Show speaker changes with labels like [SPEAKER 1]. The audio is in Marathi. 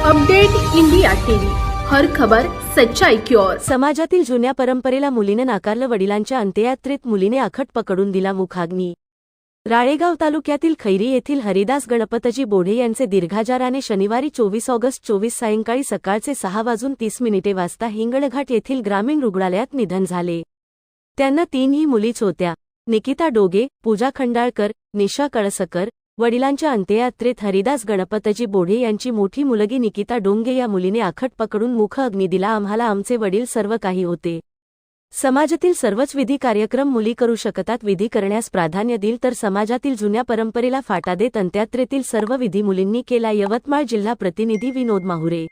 [SPEAKER 1] Update India TV. हर खबर सच्चाई की ओर.
[SPEAKER 2] समाजातील जुन्या परंपरेला मुलीने नाकारलं वडिलांच्या अंत्ययात्रेत मुलीने आखट पकडून दिला मुखाग्नी राळेगाव तालुक्यातील खैरी येथील हरिदास गणपतजी बोढे यांचे दीर्घाजाराने शनिवारी चोवीस ऑगस्ट चोवीस सायंकाळी सकाळचे सहा वाजून तीस मिनिटे वाजता हिंगणघाट येथील ग्रामीण रुग्णालयात निधन झाले. त्यांना तीनही मुलीच होत्या. निकिता डोगे पूजा खंडाळकर निशा कळसकर वडिलांच्या अंत्ययात्रेत हरिदास गणपतजी बोढे यांची मोठी मुलगी निकिता डोंगे या मुलीने आखट पकडून मुख अग्नी दिला. आम्हाला आमचे वडील सर्व काही होते. समाजातील सर्वच विधी कार्यक्रम मुली करू शकतात. विधी करण्यास प्राधान्य दिल तर समाजातील जुन्या परंपरेला फाटा देत अंत्यात्रेतील सर्व विधी मुलींनी केला. यवतमाळ जिल्हा प्रतिनिधी विनोद माहुरे.